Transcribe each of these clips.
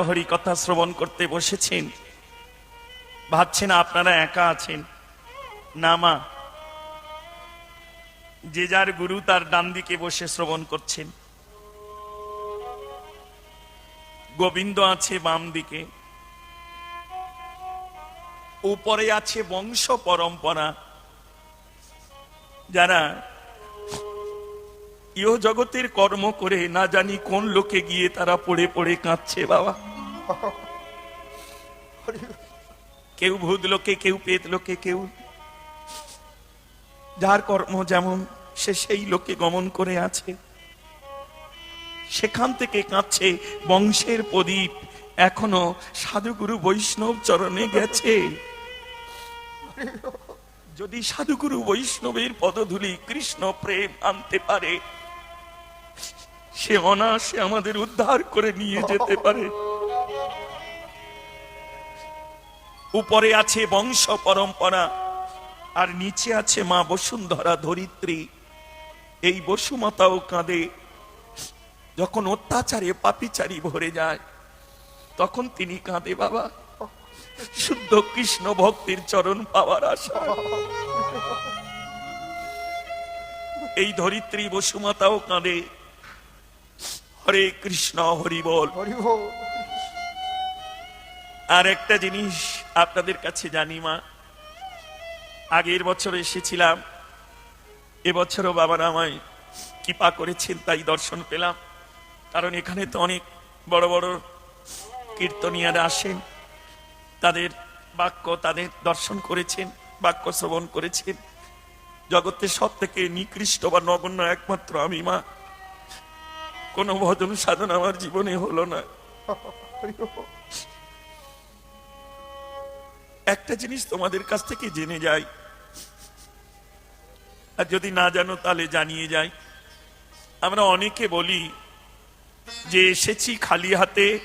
হরি কথা শ্রবণ করতে বসেছেন। ভাবছেন আপনারা একা আছেন। না মা, যে যার গুরু তার ডান দিকে বসে শ্রবণ করছেন। গোবিন্দ আছে বাম দিকে। উপরে আছে বংশ পরম্পরা। যারা ইহ জগতের কর্ম করে না জানি কোন লোকে গিয়ে তারা পড়ে পড়ে কাঁদছে, বাবা। কেউ ভূত লোকে, কেউ পেত লোকে, কেউ যার কর্ম যেমন, সে সেই লোকে গমন করে আছে। সেখান থেকে কাঁদছে, বংশের প্রদীপ এখনও সাধুগুরু বৈষ্ণব চরণে গেছে। যদি সাধুগুরু বৈষ্ণবের পদধূলি কৃষ্ণ প্রেম আনতে পারে সে অনাসে আমাদের উদ্ধার করে নিয়ে যেতে পারে। উপরে আছে বংশ পরম্পরা, আর নিচে আছে মা বসুন্ধরা ধরিত্রী। এই বসুমাতাও কাঁদে। যখন অত্যাচারে পাপিচারি ভরে যায়, তখন তিনি কাঁদে, বাবা, শুদ্ধ কৃষ্ণ ভক্তির চরণ পাওয়ার আশা। এই ধরিত্রী বসুমাতাও কাঁদে। হরে কৃষ্ণ হরি বল। আর একটা জিনিস আপনাদের কাছে জানি মা। আগের বছর এসেছিলাম এবছরও বাবারা আমায় কৃপা করেছেন তাই দর্শন পেলাম। কারণ এখানে তো অনেক বড় বড় কীর্তনিয়ারা আসেন তাদের বাক্য তাদের দর্শন করেছেন বাক্য শ্রবণ করেছেন। জগতের সব থেকে নিকৃষ্ট বা নগণ্য একমাত্র আমি মা। কোনো ভজন সাধন আমার জীবনে হলো না। একটা জিনিস তোমাদের কাছ থেকে জেনে যাই। আর যদি না জানো, তাহলে জানিয়ে যাই। আমরা অনেকে বলি যে, এসেছি খালি হাতে,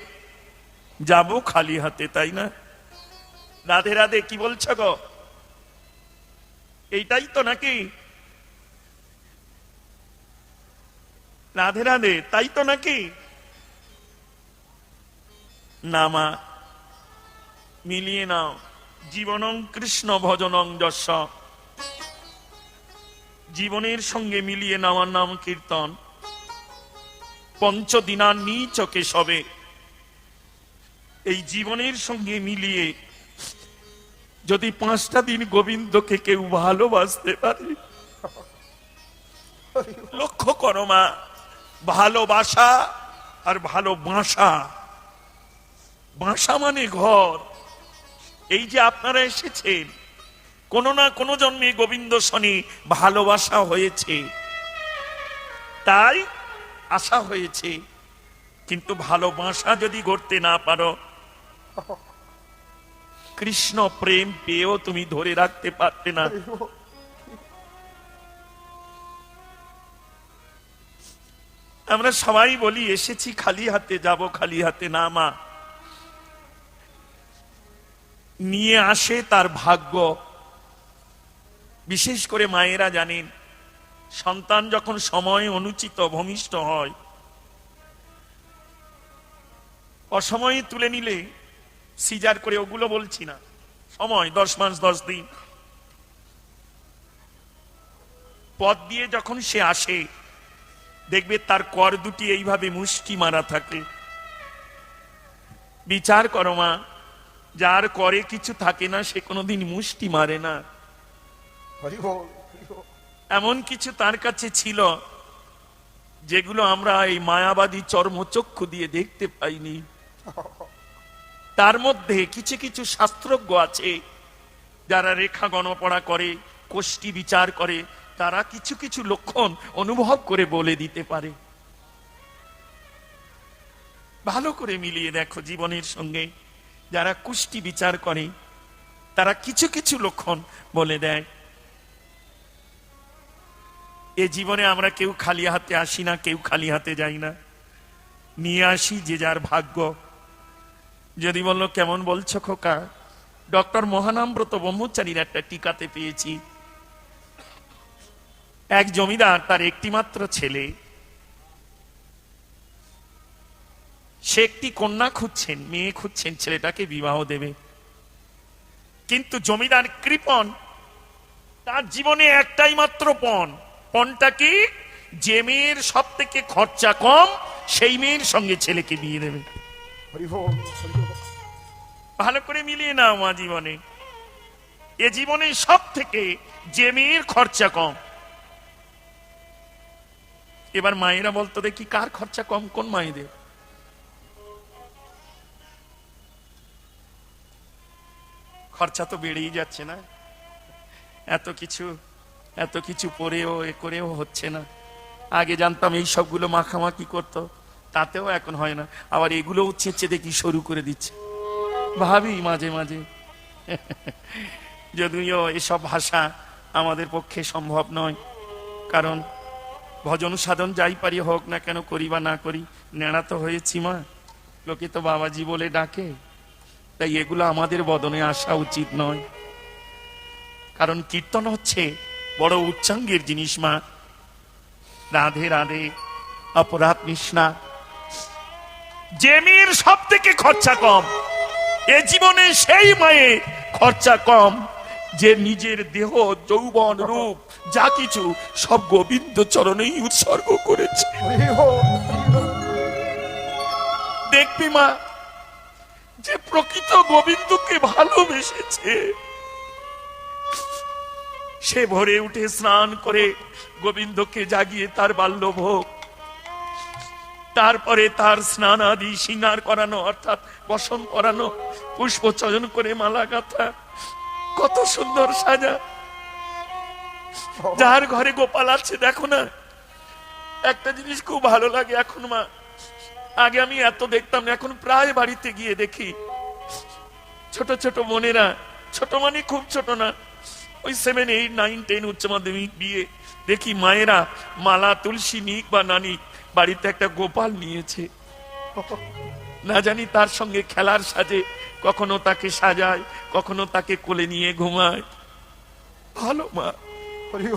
যাব খালি হাতে, তাই না? রাধে রাধে, কি বলছ গো? এইটাই তো নাকি রাধে রাধে, তাই তো নাকি? না মা, মিলিয়ে নাও। জীবনং কৃষ্ণ ভজনং যশ জীবনের সঙ্গে মিলিয়ে নেওয়ার নাম কীর্তন। পঞ্চদিনার নিচকে সবে এই জীবনের সঙ্গে মিলিয়ে যদি পাঁচটা দিন গোবিন্দকে কেউ ভালোবাসতে পারে, লক্ষ্য করো মা ভালোবাসা আর ভালো বাসা। বাসা মানে ঘর। এই যে আপনারা এসেছেন, কোনো না কোনো জন্মে গোবিন্দ শনি ভালোবাসা হয়েছে। তাই আশা হয়েছে। কিন্তু ভালোবাসা যদি গড়তে না পারো, কৃষ্ণ প্রেম পেয়েও তুমি ধরে রাখতে পারতে না। আমরা সবাই বলি, এসেছি খালি হাতে, যাব খালি হাতে না, মা। নিয়ে আসে তার ভাগ্য। বিশেষ করে মায়েরা জানেন, সন্তান যখন সময় অনুচিত, ভূমিষ্ঠ হয়, অসময়ে তুলে নিলে সিজার করে, ওগুলো বলছি না। সময়, দশ মাস, দশ দিন। পথ দিয়ে যখন সে আসে দেখবে তার কর দুটি এইভাবে মুষ্টি মারা থাকে। বিচার করো মা যার করে কিছু থাকে না সে কোনোদিন মুষ্টি মারে না। এমন কিছু তার কাছে ছিল যেগুলো আমরা এই মায়াবাদী চর্মচক্ষু দিয়ে দেখতে পাইনি। তার মধ্যে কিছু কিছু শাস্ত্রজ্ঞ আছে যারা রেখা গণপড়া করে কোষ্ঠী বিচার করে তারা কিছু কিছু লক্ষণ অনুভব করে বলে দিতে পারে। ভালো করে মিলিয়ে দেখো জীবনের সঙ্গে। যারা কুষ্টি বিচার করে, তারা কিছু কিছু লক্ষণ বলে দেয়। এ জীবনে আমরা কেউ খালি হাতে আসি না, কেউ খালি হাতে যাই না। নিয়ে আসি যে যার ভাগ্য। যদি বলল কেমন বলছো খোকা? ডক্টর মহানামব্রত ব্রহ্মচারীর একটা টিকাতে পেয়েছি। এক জমিদার তার একটিমাত্র ছেলে। সে একটি কন্যা খুঁজছেন মেয়ে খুঁজছেন ছেলেটাকে বিবাহ দেবে। কিন্তু জমিদার কৃপন তার জীবনে একটাই মাত্র পণ। পণটা কি? যে মেয়ের সব থেকে খরচা কম সেই মেয়ের সঙ্গে ছেলেকে বিয়ে দেবে। ভালো করে মিলিয়ে নাও মা জীবনে। এ জীবনে সব থেকে যে মেয়ের খরচা কম এবার মায়েরা বলতো, দেখি কার খরচা কম, কোন মায়েদের? খরচা তো বেড়েই যাচ্ছে না। এত কিছু এত কিছু পরেও এ করেও হচ্ছে না। আগে জানতাম এই সবগুলো মাখামাখি করতো, তাতেও এখন হয় না। আবার এগুলোও চেঁচে দেখি শুরু করে দিচ্ছে। ভাবি মাঝে মাঝে, যদিও এসব ভাষা আমাদের পক্ষে সম্ভব নয়, কারণ ভজন সাধন যাই পারি, হোক না কেন করি বা না করি, নেড়া তো হয়েছি মা। লোকে তো বাবাজি বলে ডাকে। তাই এগুলো আমাদের বদনে আসা উচিত নয়। কারণ কীর্তন হচ্ছে বড় উচ্চাঙ্গের জিনিস মা। রাধে রাধে, অপরাধ নিষ্ণা। যে মেয়ের সব থেকে খরচা কম। এ জীবনে সেই মায়ে খরচা কম। যে নিজের দেহ, যৌবন, রূপ, যা কিছু, সব গোবিন্দ চরণেই উৎসর্গ করেছে। দেখবি মা, যে প্রকৃত গোবিন্দকে ভালোবেসেছে, সে ভোরে উঠে স্নান করে গোবিন্দকে জাগিয়ে তার বাল্যভোগ, তারপরে তার স্নান আদি সিঙ্গার করানো, অর্থাৎ বসন করানো পুষ্প চয়ন করে মালা গাথা কত সুন্দর সাজা। যার ঘরে গোপাল আছে, দেখো না। একটা জিনিস খুব ভালো লাগে এখন, মা। আগে আমি এত দেখতাম এখন প্রায় বাড়িতে গিয়ে দেখি। ছোট ছোট বোনেরা, ছোট মানে খুব ছোট না। ওই সেভেন এইট নাইন টেন উচ্চ মাধ্যমিক বিয়ে। দেখি মায়েরা মালা, তুলসী, নিক বা নানি বাড়িতে একটা গোপাল নিয়েছে। না জানি তার সঙ্গে খেলার সাজে কখনো তাকে সাজায়, কখনো তাকে কোলে নিয়ে ঘুমায়। ভালো মা, হরি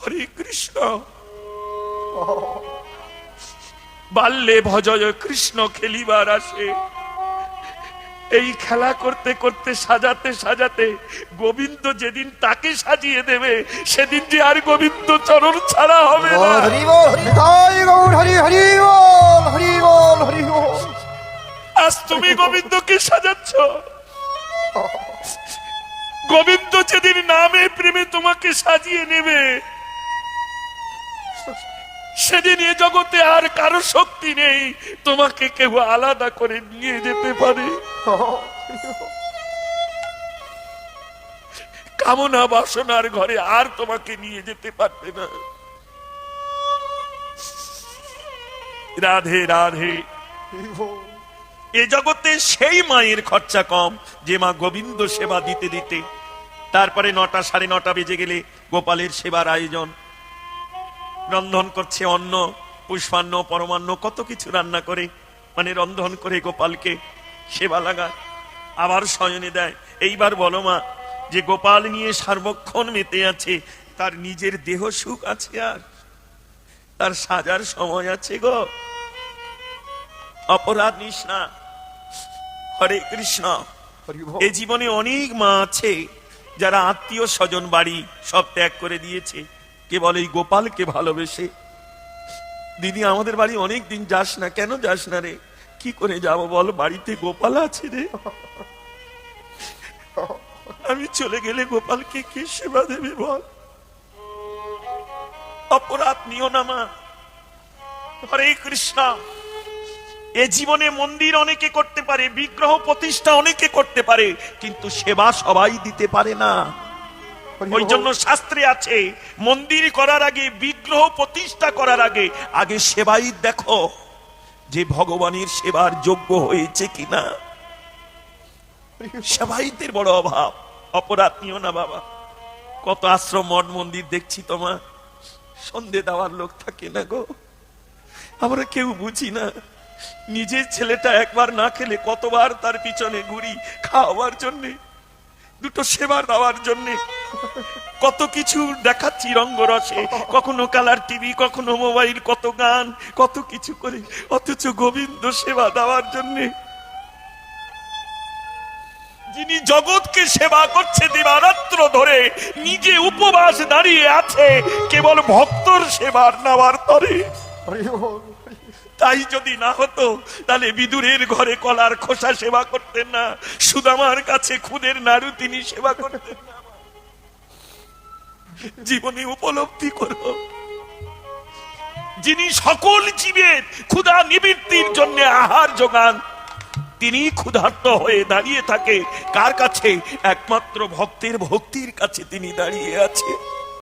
হরি কৃষ্ণ। বাল্যে ভজয় কৃষ্ণ খেলিবার আসে। এই খেলা করতে করতে, সাজাতে সাজাতে, গোবিন্দ যেদিন তাকে সাজিয়ে দেবে, সেদিন যে আর গোবিন্দ চরণ ছাড়া হবে না। হরি বল হরি বল। আজ তুমি গোবিন্দকে সাজাচ্ছ। গোবিন্দ যেদিন নামে প্রেমে তোমাকে সাজিয়ে নেবে, সেদিন এ জগতে আর কারও শক্তি নেই, তোমাকে কেউ আলাদা করে নিয়ে যেতে পারে। কামনা বাসনার ঘরে আর তোমাকে নিয়ে যেতে পারবে না। রাধে রাধে। এ জগতে সেই মায়ের খরচা কম, যে মা গোবিন্দ সেবা দিতে দিতে। তারপরে নটা সাড়ে নটা বেজে গেলে গোপালের সেবার আয়োজন। রন্ধন করছে অন্ন, পুষ্পান্ন, পরমান্ন, কত কিছু রান্না করে। মানে রন্ধন করে গোপালকে সেবা লাগা আবার শয়নে দেয়। এইবার বলো মা, যে গোপাল নিয়ে সার্বক্ষণ মেতে আছে, তার নিজের দেহ সুখ আছে আর? তার সাজার সময় আছে গো। অপরাধ নিস না। হরে কৃষ্ণ। এ জীবনে অনেক মা আছে যারা আত্মীয় স্বজন বাড়ি সব ত্যাগ করে দিয়েছে। কেবল এই গোপালকে ভালোবেসে? দিদি আমাদের বাড়ি অনেক দিন যাস না কেন যাস না রে? কি করে যাব বল বাড়িতে গোপাল আছে রে? আমি চলে গেলে গোপালকে কে সেবা দেবে বল? অপরাধ নিও না মা। হরে কৃষ্ণ। এ জীবনে মন্দির অনেকে করতে পারে বিগ্রহ প্রতিষ্ঠা অনেকে করতে পারে কিন্তু সেবা সবাই দিতে পারে না। ওই জন্য শাস্ত্রে আছে মন্দির করার আগে বিগ্রহ প্রতিষ্ঠা করার আগে আগে সেবাই দেখো যে ভগবানের সেবার যোগ্য হয়েছে কিনা। সেবাইদের বড় অভাব অপরাধ নিও না বাবা। কত আশ্রম মঠ মন্দির দেখছি তোমার সন্ধে দেওয়ার লোক থাকে না গো। আমরা কেউ বুঝি না। নিজের ছেলেটা একবার না খেলে কতবার তার পিছনে ঘুরি খাওয়ার জন্যে, দুটো সেবা দেওয়ার জন্যে। কত কিছু দেখাচ্ছি রঙ্গরসে, কখনো কালার টিভি, কখনো মোবাইল, কত গান, কত কিছু করে, অথচ গোবিন্দ সেবা দেওয়ার জন্যে। যিনি জগৎকে সেবা করছে দিবারাত্র ধরে, নিজে উপবাস দাঁড়িয়ে আছে, কেবল ভক্তর সেবার নেওয়ার তরে। তাই যদি না হতো, তাহলে বিদুরের ঘরে কলার খোসা সেবা করতেন না, সুদামার কাছে খুদের নাড়ু তিনি সেবা করতেন না। জীবনে উপলব্ধি করো যিনি সকল জীবের ক্ষুধা নিবৃত্তির জন্য আহার যোগান, তিনি ক্ষুধার্ত হয়ে দাঁড়িয়ে থাকে, কার কাছে? একমাত্র ভক্তের ভক্তির কাছে তিনি দাঁড়িয়ে আছে।